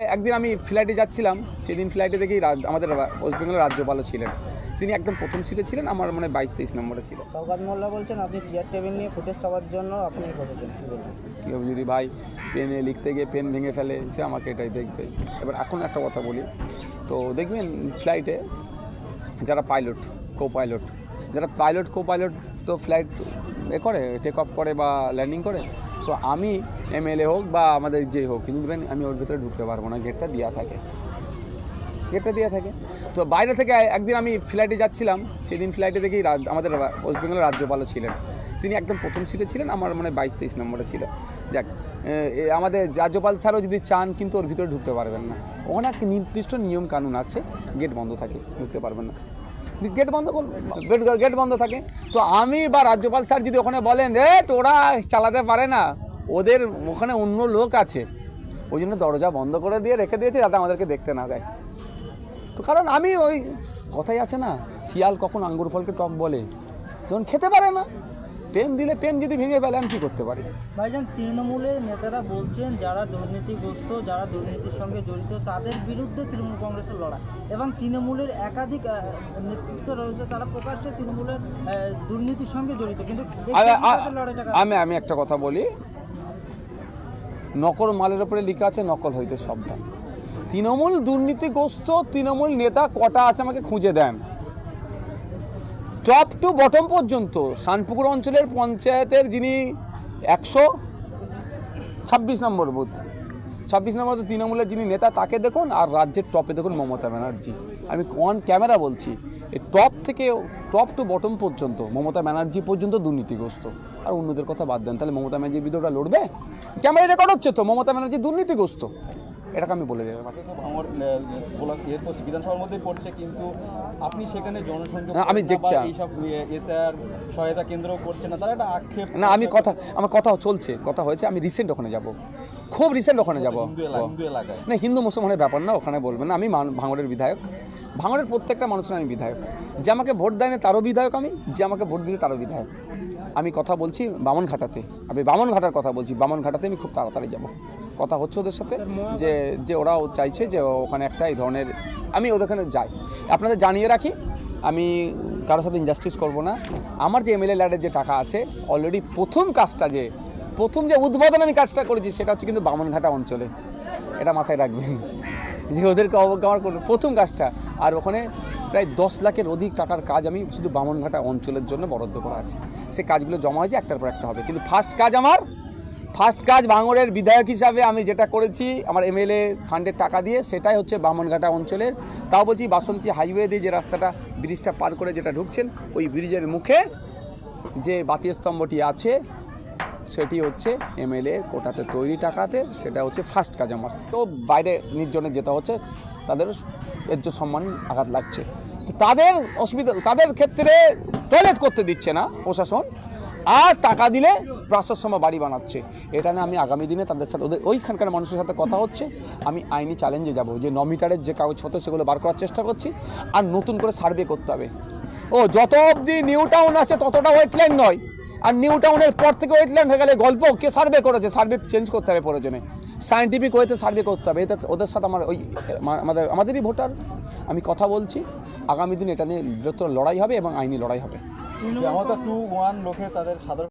একদিন আমি ফ্লাইটে যাচ্ছিলাম সেদিন ফ্লাইটে দেখি আমাদের ওয়েস্ট বেঙ্গলের রাজ্যপালও ছিলেন। তিনি একদম প্রথম সিটে ছিলেন আমার মানে বাইশ তেইশ নম্বরে ছিল। সৌগাত মোল্লা বলছেন আপনি চেয়ার টেবিল নিয়ে ফুটেজ খাওয়ার জন্য আপনি বসেছেন কী হবে যদি ভাই পেনে লিখতে গিয়ে পেন ভেঙে ফেলে সে আমাকে এটাই দেখবে। এবার এখন একটা কথা বলি। তো দেখবেন ফ্লাইটে যারা পাইলট কো পাইলট যারা পাইলট কো পাইলট তো ফ্লাইট এ করে টেক অফ করে বা ল্যান্ডিং করে তো আমি এমএলএ হোক বা আমাদের যে হোক, কিন্তু দেখবেন আমি ওর ভিতরে ঢুকতে পারব না গেটটা দেওয়া থাকে। গেটটা দেওয়া থাকে। তো বাইরে থেকে একদিন আমি ফ্লাইটে যাচ্ছিলাম, সেদিন ফ্লাইটে দেখি আমাদের ওয়েস্ট বেঙ্গলের রাজ্যপালও ছিলেন। তিনি একদম প্রথম সিটে ছিলেন, আমার মানে বাইশ তেইশ নম্বরে ছিল। যাক আমাদের রাজ্যপাল স্যারও যদি চান, কিন্তু ওর ভিতরে ঢুকতে পারবেন না। একটা নির্দিষ্ট নিয়ম কানুন আছে গেট বন্ধ থাকে, ঢুকতে পারবেন না। গেট বন্ধ করুন। গেট গেট বন্ধ থাকে। তো আমি বা রাজ্যপাল স্যার যদি ওখানে বলেন রে ওরা চালাতে পারে না, ওদের ওখানে অন্য লোক আছে। ওই জন্য দরজা বন্ধ করে দিয়ে রেখে দিয়েছে, যাতে আমাদেরকে দেখতে না দেয়। তো কারণ আমি ওই, কথাই আছে না, শিয়াল কখন আঙ্গুর ফলকে টক বলে? যখন খেতে পারে না। পেন দিলে পেন যদি ভেঙে ফেলে আমি কী করতে পারি? ভাইজান তৃণমূলের নেতারা বলছেন যারা দুর্নীতিগ্রস্ত যারা দুর্নীতির সঙ্গে জড়িত তাদের বিরুদ্ধে তৃণমূল কংগ্রেসের লড়াই। এবং তৃণমূলের একাধিক নেতৃত্ব রয়েছে তারা প্রকাশ্যে তৃণমূলের দুর্নীতির সঙ্গে জড়িত। কিন্তু আমি-? আমি একটা কথা বলি। নকল মালের উপরে লেখা আছে নকল হইতে সাবধান। তৃণমূল দুর্নীতিগ্রস্ত তৃণমূল নেতা কটা আছে আমাকে খুঁজে দেন। টপ টু বটম পর্যন্ত শানপুকুর অঞ্চলের পঞ্চায়েতের যিনি একশো ছাব্বিশ নম্বর বুথ, ছাব্বিশ নম্বর তৃণমূলের যিনি নেতা, তাকে দেখুন আর রাজ্যের টপে দেখুন মমতা ব্যানার্জি। আমি অন ক্যামেরা বলছি, এই টপ থেকে টপ টু বটম পর্যন্ত, মমতা ব্যানার্জি পর্যন্ত দুর্নীতিগ্রস্ত। আর অন্যদের কথা বাদ দেন, তাহলে মমতা ব্যানার্জির ওরা লড়বে? ক্যামেরা রেকর্ড হচ্ছে তো, মমতা ব্যানার্জি দুর্নীতিগ্রস্ত। এটাকে আমি বলে দেবো। আমার ব্লক এর পড়ছে বিধানসভার মধ্যেই পড়ছে কিন্তু আপনি সেখানে জনসংযোগ না, আমি দেখছি। এইসব এসআর সহায়তা কেন্দ্র করছে না তারা একটা আক্ষেপ না আমি কথা আমার কথা চলছে কথা হয়েছে আমি রিসেন্ট ওখানে যাব। খুব রিসেন্ট ওখানে যাব। না হিন্দু মুসলমানের ব্যাপার না ওখানে বলবেন না আমি ভাঙড়ের বিধায়ক। ভাঙড়ের প্রত্যেকটা মানুষের আমি বিধায়ক। যে আমাকে ভোট দেয় না তারও বিধায়ক আমি যে আমাকে ভোট দিতে তারও বিধায়ক। আমি কথা বলছি বামনঘাটাতে আমি বামনঘাটার কথা বলছি বামনঘাটাতে আমি খুব তাড়াতাড়ি যাব। কথা হচ্ছে ওদের সাথে যে যে ওরাও চাইছে যে ওখানে একটা এই ধরনের আমি ওদের ওখানে যাই। আপনাদের জানিয়ে রাখি আমি কারোর সাথে ইনজাস্টিস করব না। আমার যে এমএলএ ল্যাডের যে টাকা আছে অলরেডি প্রথম কাজটা যে প্রথম যে উদ্বোধন আমি কাজটা করেছি সেটা হচ্ছে কিন্তু বামনঘাটা অঞ্চলে। এটা মাথায় রাখবেন। যে ওদেরকে অবজ্ঞা কোনো- প্রথম কাজটা। আর ওখানে প্রায় দশ লাখের অধিক টাকার কাজ আমি শুধু বামনঘাটা অঞ্চলের জন্য বরাদ্দ করা আছে। সে কাজগুলো জমা হয়েছে একটার পর একটা হবে। কিন্তু ফার্স্ট কাজ আমার ফার্স্ট কাজ ভাঙড়ের বিধায়ক হিসাবে আমি যেটা করেছি, আমার এমএলএ ফান্ডের টাকা দিয়ে, সেটাই হচ্ছে বামনঘাটা অঞ্চলের, তাও বলছি বাসন্তী হাইওয়ে দিয়ে যে রাস্তাটা ব্রিজটা পার করে যেটা ঢুকছেন, ওই ব্রিজের মুখে যে বাতি স্তম্ভটি আছে, সেটি হচ্ছে এমএলএ কোটাতে তৈরি টাকাতে, সেটা হচ্ছে ফার্স্ট কাজ আমার। কেউ বাইরে নির্জনে যেতে হচ্ছে তাদের এর যে সম্মান আঘাত লাগছে। তাদের অসুবিধা, তাদের ক্ষেত্রে টয়লেট করতে দিচ্ছে না প্রশাসন। আর টাকা দিলে প্রাশ্রমা বাড়ি বানাচ্ছে। এটা নিয়ে আমি আগামী দিনে তাদের সাথে ওদের ওইখানকার মানুষের সাথে কথা হচ্ছে। আমি আইনি চ্যালেঞ্জে যাব। যে ন মিটারের যে কাগজপত্র সেগুলো বার করার চেষ্টা করছি। আর নতুন করে সার্ভে করতে হবে। ও, যত অবধি নিউ টাউন আছে, ততটা ওয়েটল্যান্ড নয়। আর নিউ টাউনের পর থেকে ওয়েটল্যান্ড হয়ে গেলে গল্প, কে সার্ভে করেছে? সার্ভে চেঞ্জ করতে হবে প্রয়োজনে। সায়েন্টিফিক ওয়েতে সার্ভে করতে হবে। এতে ওদের সাথে আমার ওই আমাদের আমাদেরই ভোটার। আমি কথা বলছি। আগামী দিন এটা নিয়ে বৃহত্তর লড়াই হবে এবং আইনি লড়াই হবে। যে আমাদের টু ওয়ান লোকে তাদের সাধারণ